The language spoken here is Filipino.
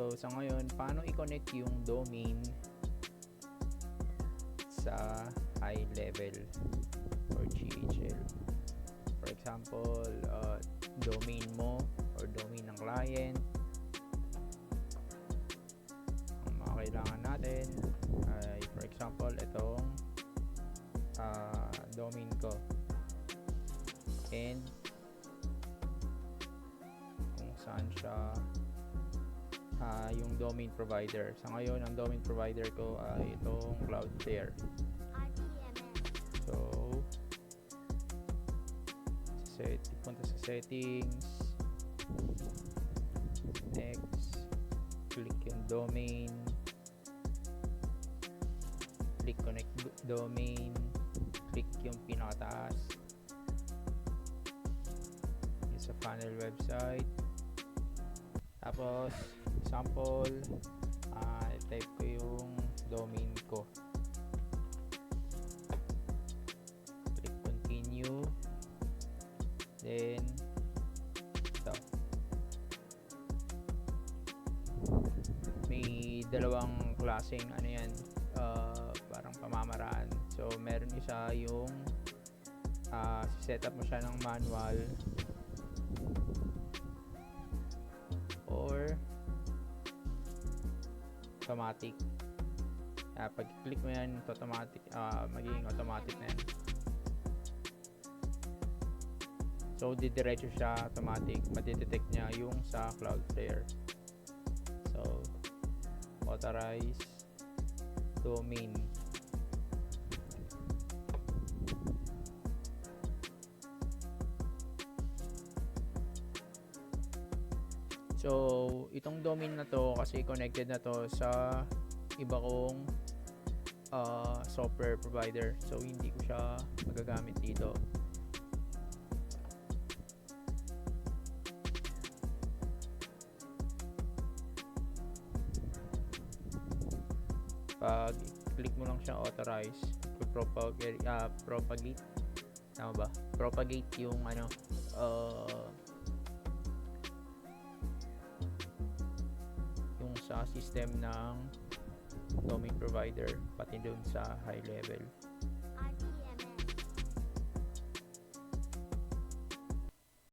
So, sa ngayon, paano i-connect yung domain sa high level or GHL? For example, uh, domain mo or domain ng client. Ang mga kailangan natin ay, for example, itong uh, domain ko. And kung saan siya ah, yung domain provider. Sa ngayon, ang domain provider ko ay itong Cloudflare. So, set, punta sa settings. Next, click yung domain. Click connect do- domain. Click yung pinakataas. Yung sa funnel website. Tapos, example, ah type ko yung domain ko. Click continue. Then, ito. May dalawang klaseng ano yan, ah, parang pamamaraan. So, meron isa yung ah set up mo siya ng manual automatic. Ah, pag click mo yan, automatic, ah, magiging automatic na yan. So, didiretso siya automatic. Madidetect niya yung sa Cloudflare. So, authorize domain. So, itong domain na to kasi connected na to sa iba kong uh, software provider. So, hindi ko siya magagamit dito. Pag click mo lang siya authorize, propagate, uh, propagate, tama ba? Propagate yung ano, uh, sa system ng domain provider pati dun sa high level